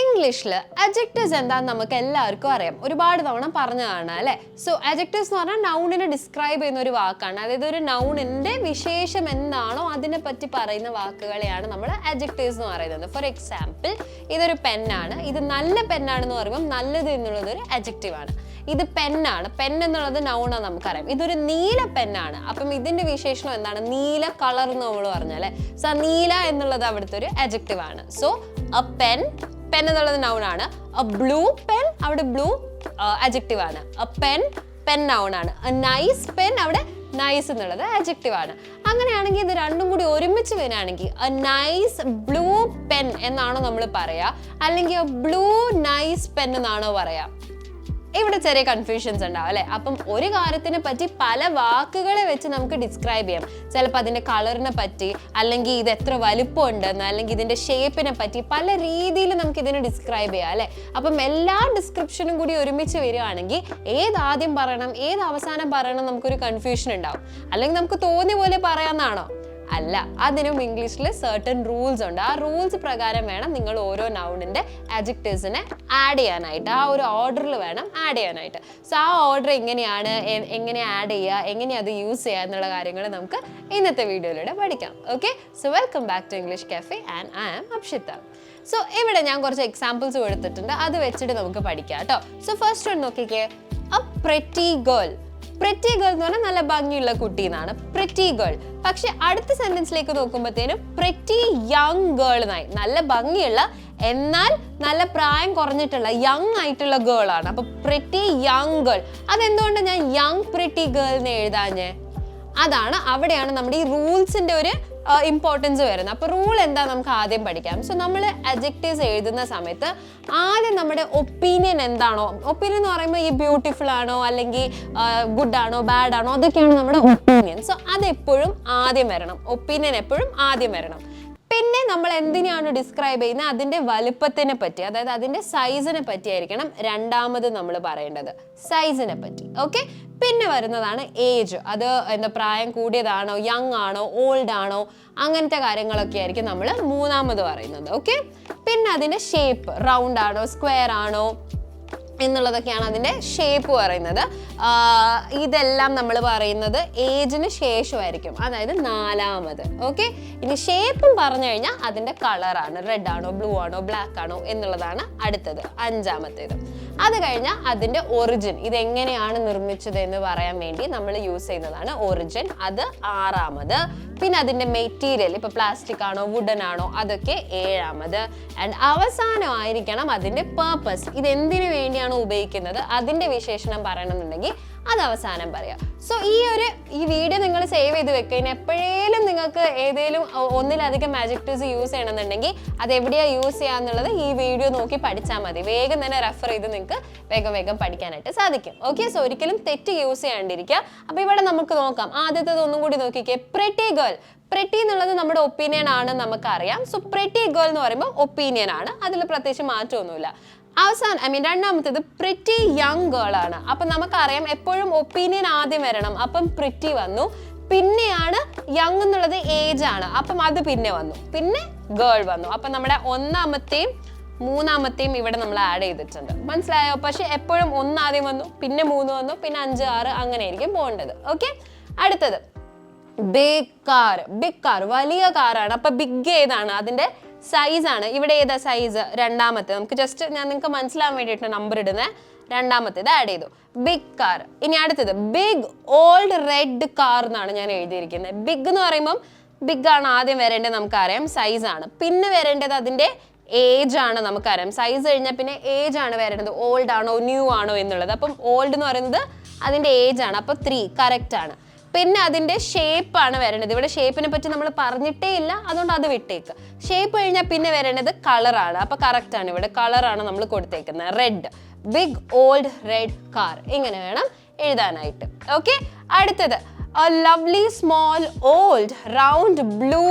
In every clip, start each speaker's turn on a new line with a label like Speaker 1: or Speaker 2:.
Speaker 1: ഇംഗ്ലീഷിൽ അജക്റ്റീവ്സ് എന്താന്ന് നമുക്ക് എല്ലാവർക്കും അറിയാം. ഒരുപാട് തവണ പറഞ്ഞതാണ് അല്ലേ? സോ അജക്റ്റീവ്സ് എന്ന് പറഞ്ഞാൽ നൗണിനെ ഡിസ്ക്രൈബ് ചെയ്യുന്ന ഒരു വാക്കാണ്. അതായത് ഒരു നൗണിന്റെ വിശേഷം എന്താണോ അതിനെ പറ്റി പറയുന്ന വാക്കുകളെയാണ് നമ്മൾ അജക്റ്റീവ്സ് എന്ന് പറയുന്നത്. ഫോർ എക്സാമ്പിൾ ഇതൊരു പെന്നാണ് ഇത് നല്ല പെന്നാണെന്ന് പറയുമ്പോൾ നല്ലത് എന്നുള്ളത് ഒരു അജക്റ്റീവ് ആണ്. ഇത് പെന്നാണ് പെൻ എന്നുള്ളത് നൗണാണ് നമുക്കറിയാം. ഇതൊരു നീല പെന്നാണ് അപ്പം ഇതിന്റെ വിശേഷണം എന്താണ്? നീല കളർ എന്ന് നമ്മൾ പറഞ്ഞാൽ സോ നീല എന്നുള്ളത് അവിടുത്തെ ഒരു അജക്റ്റീവ് ആണ്. സോ അ പെൻ പെൻ എന്നുള്ളത് നൗൺ ആണ്. ബ്ലൂ പെൻ അവിടെ ബ്ലൂ അജക്റ്റീവ് ആണ്. പെൻ പെൻ നൗൺ ആണ്. നൈസ് പെൻ അവിടെ നൈസ് എന്നുള്ളത് അജക്റ്റീവ് ആണ്. അങ്ങനെയാണെങ്കിൽ ഇത് രണ്ടും കൂടി ഒരുമിച്ച് വരികയാണെങ്കിൽ എ നൈസ് ബ്ലൂ പെൻ എന്നാണോ നമ്മൾ പറയാ? അല്ലെങ്കിൽ ബ്ലൂ നൈസ് പെൻ എന്നാണോ പറയാ? ഇവിടെ ചെറിയ കൺഫ്യൂഷൻസ് ഉണ്ടാവും അല്ലെ? അപ്പം ഒരു കാര്യത്തിനെ പറ്റി പല വാക്കുകളെ വെച്ച് നമുക്ക് ഡിസ്ക്രൈബ് ചെയ്യാം. ചിലപ്പോൾ അതിന്റെ കളറിനെ പറ്റി അല്ലെങ്കിൽ ഇത് എത്ര വലുപ്പം ഉണ്ടെന്ന് അല്ലെങ്കിൽ ഇതിന്റെ ഷേപ്പിനെ പറ്റി പല രീതിയിൽ നമുക്ക് ഇതിനെ ഡിസ്ക്രൈബ് ചെയ്യാം അല്ലെ? അപ്പം എല്ലാ ഡിസ്ക്രിപ്ഷനും കൂടി ഒരുമിച്ച് വരികയാണെങ്കിൽ ഏത് ആദ്യം പറയണം ഏത് അവസാനം പറയണം നമുക്കൊരു കൺഫ്യൂഷൻ ഉണ്ടാവും. അല്ലെങ്കിൽ നമുക്ക് തോന്നിയ പോലെ പറയാമെന്നാണോ അല്ല അതിനും ഇംഗ്ലീഷിൽ സർട്ടൻ റൂൾസ് ഉണ്ട്. ആ റൂൾസ് പ്രകാരം വേണം നിങ്ങൾ ഓരോ നൗണിന്റെ അജക്റ്റീവ്സിനെ ആഡ് ചെയ്യാനായിട്ട്. ആ ഒരു ഓർഡറിൽ വേണം ആഡ് ചെയ്യാനായിട്ട്. സോ ആ ഓർഡർ എങ്ങനെയാണ് എങ്ങനെ ആഡ് ചെയ്യുക എങ്ങനെ അത് യൂസ് ചെയ്യുക എന്നുള്ള കാര്യങ്ങൾ നമുക്ക് ഇന്നത്തെ വീഡിയോയിലൂടെ പഠിക്കാം. Okay so welcome back to English cafe and I am Apshita so ഇവിടെ ഞാൻ കുറച്ച് എക്സാമ്പിൾസ് കൊടുത്തിട്ടുണ്ട്. അത് വെച്ചിട്ട് നമുക്ക് പഠിക്കാം കേട്ടോ. സോ ഫസ്റ്റ് ഒന്ന് നോക്കിക്കേ. A pretty girl pretty girl എന്ന് പറഞ്ഞാൽ നല്ല ഭംഗിയുള്ള കുട്ടി എന്നാണ് പ്രിറ്റി ഗേൾ പക്ഷെ അടുത്ത സെന്റൻസിലേക്ക് നോക്കുമ്പോഴത്തേനും പ്രിറ്റി യങ് ഗേൾ എന്നായി. നല്ല ഭംഗിയുള്ള എന്നാൽ നല്ല പ്രായം കുറഞ്ഞിട്ടുള്ള യങ് ആയിട്ടുള്ള ഗേൾ ആണ്. അപ്പൊ പ്രിറ്റി യങ് ഗേൾ അതെന്തുകൊണ്ട് ഞാൻ യങ് പ്രിറ്റി ഗേൾ എന്ന് എഴുതാഞ്ഞേ? അതാണ് അവിടെയാണ് നമ്മുടെ ഈ റൂൾസിന്റെ ഒരു ഇമ്പോർട്ടൻസ് വരുന്നത്. അപ്പോൾ റൂൾ എന്താ നമുക്ക് ആദ്യം പഠിക്കാം. സോ നമ്മൾ അജക്റ്റീവ്സ് എഴുതുന്ന സമയത്ത് ആദ്യം നമ്മുടെ ഒപ്പീനിയൻ എന്താണോ ഒപ്പീനിയൻ എന്ന് പറയുമ്പോൾ ഈ ബ്യൂട്ടിഫുൾ ആണോ അല്ലെങ്കിൽ ഗുഡ് ആണോ ബാഡ് ആണോ അതൊക്കെയാണ് നമ്മുടെ ഒപ്പീനിയൻ സോ അതെപ്പോഴും ആദ്യം വരണം. ഒപ്പീനിയൻ എപ്പോഴും ആദ്യം വരണം. പിന്നെ നമ്മൾ എന്തിനാണ് ഡിസ്ക്രൈബ് ചെയ്യുന്നത്? അതിന്റെ വലുപ്പത്തിനെ പറ്റി അതായത് അതിന്റെ സൈസിനെ പറ്റിയായിരിക്കണം രണ്ടാമത് നമ്മൾ പറയേണ്ടത്. സൈസിനെ പറ്റി ഓക്കെ പിന്നെ വരുന്നതാണ് ഏജ് അത് എന്താ പ്രായം കൂടിയതാണോ യങ് ആണോ ഓൾഡ് ആണോ അങ്ങനത്തെ കാര്യങ്ങളൊക്കെ ആയിരിക്കും നമ്മൾ മൂന്നാമത് പറയുന്നത് ഓക്കെ പിന്നെ അതിന്റെ ഷേപ്പ് റൗണ്ട് ആണോ സ്ക്വയർ ആണോ എന്നുള്ളതൊക്കെയാണ് അതിന്റെ ഷേപ്പ് പറയുന്നത്. ഇതെല്ലാം നമ്മൾ പറയുന്നത് ഏജിന് ശേഷമായിരിക്കും. അതായത് നാലാമത്. ഓക്കെ ഇനി ഷേപ്പും പറഞ്ഞു കഴിഞ്ഞാൽ അതിന്റെ കളറാണ് റെഡ് ആണോ ബ്ലൂ ആണോ ബ്ലാക്ക് ആണോ എന്നുള്ളതാണ് അടുത്തത് അഞ്ചാമത്തേത്. അത് കഴിഞ്ഞാൽ അതിന്റെ ഒറിജിൻ ഇതെങ്ങനെയാണ് നിർമ്മിച്ചത് എന്ന് പറയാൻ വേണ്ടി നമ്മൾ യൂസ് ചെയ്യുന്നതാണ് ഒറിജിൻ അത് ആറാമത്. പിന്നെ അതിന്റെ മെറ്റീരിയൽ ഇപ്പോൾ പ്ലാസ്റ്റിക് ആണോ വുഡൻ ആണോ അതൊക്കെ ഏഴാമത്. ആൻഡ് അവസാനമായിരിക്കണം അതിന്റെ പേർപ്പസ് ഇത് എന്തിനു വേണ്ടിയാണ് ഉപയോഗിക്കുന്നത്? അതിന്റെ വിശേഷണം പറയണമെന്നുണ്ടെങ്കിൽ അത് അവസാനം പറയാം. സോ ഈ ഒരു ഈ വീഡിയോ നിങ്ങൾ സേവ് ചെയ്ത് വെക്കുക ഇനി എപ്പോഴേലും നിങ്ങൾക്ക് ഏതെങ്കിലും ഒന്നിലധികം മാജിക് ടൂസ് യൂസ് ചെയ്യണമെന്നുണ്ടെങ്കിൽ അത് എവിടെയാ യൂസ് ചെയ്യാന്നുള്ളത് ഈ വീഡിയോ നോക്കി പഠിച്ചാൽ മതി. വേഗം തന്നെ റെഫർ ചെയ്ത് നിങ്ങൾക്ക് വേഗം വേഗം പഠിക്കാനായിട്ട് സാധിക്കും. ഓക്കെ സോ ഒരിക്കലും തെറ്റ് യൂസ് ചെയ്യാണ്ടിരിക്കുക. അപ്പോൾ ഇവിടെ നമുക്ക് നോക്കാം. ആദ്യത്തേത് ഒന്നും കൂടി നോക്കിക്കേ. പ്രെറ്റി ഗേൾ പ്രെറ്റി എന്നുള്ളത് നമ്മുടെ ഒപ്പീനിയൻ ആണ് നമുക്കറിയാം. സോ പ്രെറ്റി ഗേൾ എന്ന് പറയുമ്പോൾ ഒപ്പീനിയൻ ആണ്. അതിൽ പ്രത്യേകിച്ച് മാറ്റമൊന്നുമില്ല. അവസാനം ഐ മീൻ രണ്ടാമത്തേത് പ്രിറ്റി യങ് ഗേൾ ആണ്. അപ്പം നമുക്കറിയാം എപ്പോഴും ഒപ്പീനിയൻ ആദ്യം വരണം. അപ്പം പ്രിറ്റി വന്നു. പിന്നെയാണ് യങ് എന്നുള്ളത് ഏജ് ആണ്. അപ്പം അത് പിന്നെ വന്നു. പിന്നെ ഗേൾ വന്നു. അപ്പം നമ്മുടെ ഒന്നാമത്തെയും മൂന്നാമത്തെയും ഇവിടെ നമ്മൾ ആഡ് ചെയ്തിട്ടുണ്ട്. മനസ്സിലായോ? പക്ഷെ എപ്പോഴും ഒന്ന് ആദ്യം വന്നു പിന്നെ മൂന്ന് വന്നു പിന്നെ അഞ്ച് ആറ് അങ്ങനെ ആയിരിക്കും പോകേണ്ടത്. ഓക്കെ അടുത്തത്. ബിഗ് കാർ ബിഗ് കാർ വലിയ കാറാണ് അപ്പൊ ബിഗ് ഏതാണ്? അതിന്റെ സൈസ് ആണ്. ഇവിടെ ഏതാ സൈസ് രണ്ടാമത്തെ. നമുക്ക് ജസ്റ്റ് ഞാൻ നിങ്ങൾക്ക് മനസ്സിലാവാൻ വേണ്ടിയിട്ട് നമ്പർ ഇടുന്നത് രണ്ടാമത്തേത് ആഡ് ചെയ്തു. ബിഗ് കാർ ഇനി അടുത്തത്. ബിഗ് ഓൾഡ് റെഡ് കാർ എന്നാണ് ഞാൻ എഴുതിയിരിക്കുന്നത്. ബിഗ് എന്ന് പറയുമ്പം ബിഗ് ആണ് ആദ്യം വരേണ്ടത് നമുക്കറിയാം. സൈസ് ആണ്. പിന്നെ വരേണ്ടത് അതിന്റെ ഏജ് ആണ് നമുക്കറിയാം. സൈസ് കഴിഞ്ഞാൽ പിന്നെ ഏജ് ആണ് വരേണ്ടത്. ഓൾഡ് ആണോ ന്യൂ ആണോ എന്നുള്ളത്. അപ്പം ഓൾഡ് എന്ന് പറയുന്നത് അതിന്റെ ഏജ് ആണ്. അപ്പൊ ത്രീ കറക്റ്റ് ആണ്. പിന്നെ അതിന്റെ ഷേപ്പ് ആണ് വരേണ്ടത്. ഇവിടെ ഷേപ്പിനെ പറ്റി നമ്മൾ പറഞ്ഞിട്ടേ ഇല്ല. അതുകൊണ്ട് അത് വിട്ടേക്ക്. ഷേപ്പ് കഴിഞ്ഞാൽ പിന്നെ വരേണ്ടത് കളറാണ് അപ്പോൾ ആണ് ഇവിടെ. കളറാണ് നമ്മൾ കൊടുത്തേക്കുന്നത്. Red big old red car ഇങ്ങനെ വേണം എഴുതാനായിട്ട്. ഓക്കെ അടുത്തത്. A lovely small old round blue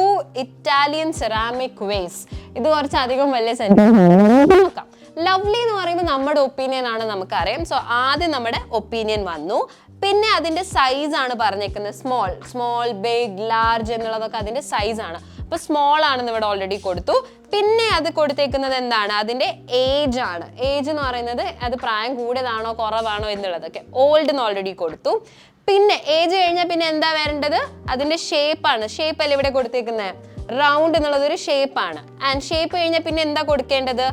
Speaker 1: Italian ceramic vase ഇത് കുറച്ച് അധികം വലിയ സെന്റൻസ് നോക്കാം. ലവ്ലി എന്ന് പറയുമ്പോൾ നമ്മുടെ ഒപ്പീനിയൻ ആണ് നമുക്കറിയാം. സോ ആദ്യം നമ്മുടെ ഒപ്പീനിയൻ വന്നു. പിന്നെ അതിന്റെ സൈസ് ആണ് പറഞ്ഞേക്കുന്നത്. സ്മോൾ സ്മോൾ ബിഗ് ലാർജ് എന്നുള്ളതൊക്കെ അതിന്റെ സൈസ് ആണ്. അപ്പോൾ സ്മോൾ ആണെന്ന് ഇവിടെ ഓൾറെഡി കൊടുത്തു. പിന്നെ അത് കൊടുത്തേക്കുന്നത് എന്താണ്? അതിന്റെ ഏജ് ആണ്. ഏജ് എന്ന് പറയുന്നത് അത് പ്രായം കൂടിയതാണോ കുറവാണോ എന്നുള്ളതൊക്കെ ഓൾഡ് എന്ന് ഓൾറെഡി കൊടുത്തു. പിന്നെ ഏജ് കഴിഞ്ഞാൽ പിന്നെ എന്താ വരേണ്ടത്? അതിന്റെ ഷേപ്പാണ് ഷേപ്പ് അല്ലേ ഇവിടെ കൊടുത്തേക്കുന്നത് റൗണ്ട് എന്നുള്ളതൊരു ഷേപ്പാണ് ഷേപ്പ് ആൻഡ് ഷേപ്പ് കഴിഞ്ഞാൽ പിന്നെ എന്താ കൊടുക്കേണ്ടത്?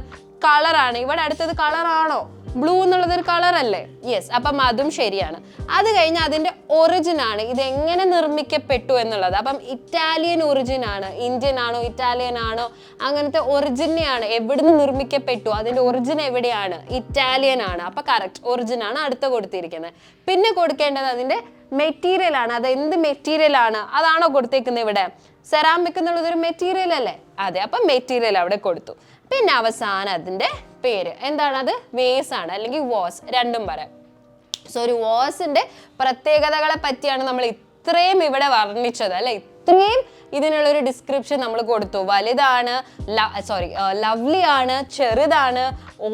Speaker 1: കളറാണ് ഇവിടെ അടുത്തത് കളറാണോ ബ്ലൂ എന്നുള്ളത് ഒരു കളർ അല്ലേ? യെസ് അപ്പം അതും ശരിയാണ്. അത് കഴിഞ്ഞ് അതിന്റെ ഒറിജിൻ ആണ്. ഇത് നിർമ്മിക്കപ്പെട്ടു എന്നുള്ളത്. അപ്പം ഇറ്റാലിയൻ ഒറിജിൻ ആണ്. ഇന്ത്യൻ ആണോ ഇറ്റാലിയൻ ആണോ അങ്ങനത്തെ ഒറിജിനെയാണ് എവിടുന്ന് നിർമ്മിക്കപ്പെട്ടു. അതിന്റെ ഒറിജിൻ എവിടെയാണ്? ഇറ്റാലിയൻ ആണ്. അപ്പം കറക്റ്റ് ഒറിജിൻ ആണ് അടുത്ത കൊടുത്തിരിക്കുന്നത്. പിന്നെ കൊടുക്കേണ്ടത് അതിന്റെ മെറ്റീരിയൽ ആണ്. അത് എന്ത് മെറ്റീരിയൽ ആണ്? അതാണോ കൊടുത്തേക്കുന്നത് ഇവിടെ? സെറാമിക് എന്നുള്ളത് ഒരു മെറ്റീരിയൽ അല്ലേ? അതെ അപ്പം മെറ്റീരിയൽ അവിടെ കൊടുത്തു. പിന്നെ അവസാനം അതിന്റെ പേര്. എന്താണ് അത്? വേസ് ആണ് അല്ലെങ്കിൽ വാസ് രണ്ടും പറയാം സോ ഒരു വാസിന്റെ പ്രത്യേകതകളെ പറ്റിയാണ് നമ്മൾ ഇത്രയും ഇവിടെ വർണിച്ചത് അല്ലെ? ഇത്രയും ഇതിനുള്ളൊരു ഡിസ്ക്രിപ്ഷൻ നമ്മൾ കൊടുത്തു. വലുതാണ് സോറി ലവ്ലി ആണ് ചെറുതാണ്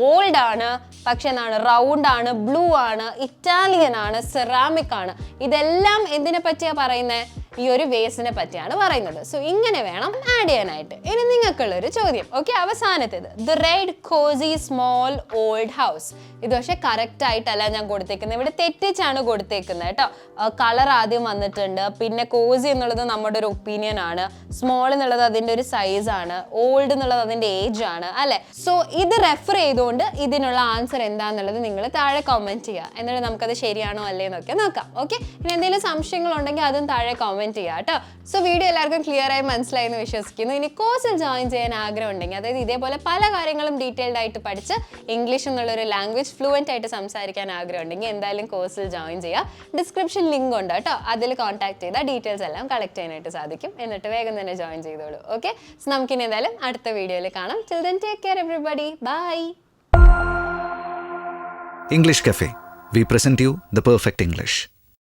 Speaker 1: ഓൾഡ് ആണ് പക്ഷെ എന്താണ്? റൗണ്ട് ആണ് ബ്ലൂ ആണ് ഇറ്റാലിയൻ ആണ് സെറാമിക് ആണ്. ഇതെല്ലാം എന്തിനെ പറ്റിയാണ് പറയുന്നത് ഈ ഒരു വേസിനെ പറ്റിയാണ് പറയുന്നത്. സോ ഇങ്ങനെ വേണം ആഡ് ചെയ്യാനായിട്ട്. ഇനി നിങ്ങൾക്കുള്ള ഒരു ചോദ്യം. ഓക്കെ അവസാനത്തേത്. The red cosy small old house ഇത് പക്ഷെ കറക്റ്റ് ആയിട്ടല്ല ഞാൻ കൊടുത്തേക്കുന്നത്. ഇവിടെ തെറ്റിച്ചാണ് കൊടുത്തേക്കുന്നത് കേട്ടോ. കളർ ആദ്യം വന്നിട്ടുണ്ട്. പിന്നെ കോസി എന്നുള്ളത് നമ്മുടെ ഒരു ഒപ്പീനിയൻ ആണ്. സ്മോൾ എന്നുള്ളത് അതിന്റെ ഒരു സൈസ് ആണ്. ഓൾഡ് എന്നുള്ളത് അതിന്റെ ഏജ് ആണ് അല്ലേ? സോ ഇത് റെഫർ ചെയ്തുകൊണ്ട് ഇതിനുള്ള ആൻസർ എന്താണെന്നുള്ളത് നിങ്ങൾ താഴെ കമന്റ് ചെയ്യുക. എന്നിട്ട് നമുക്കത് ശരിയാണോ അല്ലേ എന്നൊക്കെ നോക്കാം. ഓക്കെ ഇനി എന്തെങ്കിലും സംശയങ്ങളുണ്ടെങ്കിൽ അതും താഴെ കമന്റ് ചെയ്യുക കേട്ടോ. സോ വീഡിയോ എല്ലാവർക്കും ക്ലിയർ ആയി മനസ്സിലായി എന്ന് വിശ്വസിക്കുന്നു. ഇനി കോഴ്സിൽ ജോയിൻ ചെയ്യാൻ ആഗ്രഹം ഉണ്ടെങ്കിൽ അതായത് ഇതേപോലെ പല കാര്യങ്ങളും ഡീറ്റെയിൽഡ് ആയിട്ട് പഠിച്ച് ഇംഗ്ലീഷ് എന്നുള്ള ഒരു ലാംഗ്വേജ് ഫ്ലുവന്റ് ആയിട്ട് സംസാരിക്കാൻ ആഗ്രഹം ഉണ്ടെങ്കിൽ എന്തായാലും കോഴ്സിൽ ജോയിൻ ചെയ്യുക ഡിസ്ക്രിപ്ഷൻ ലിങ്ക് ഉണ്ട് കേട്ടോ. അതിൽ കോൺടാക്ട് ചെയ്താൽ ഡീറ്റെയിൽസ് എല്ലാം കളക്ട് ചെയ്യാനായിട്ട് സാധിക്കും. എന്നിട്ട് വേഗം തന്നെ ജോയിൻ ചെയ്തോളൂ. ഓക്കെ സോ നമുക്കിനി എന്തായാലും അടുത്ത വീഡിയോയിൽ കാണാം. Children take care everybody bye
Speaker 2: English Cafe. We present you the perfect English.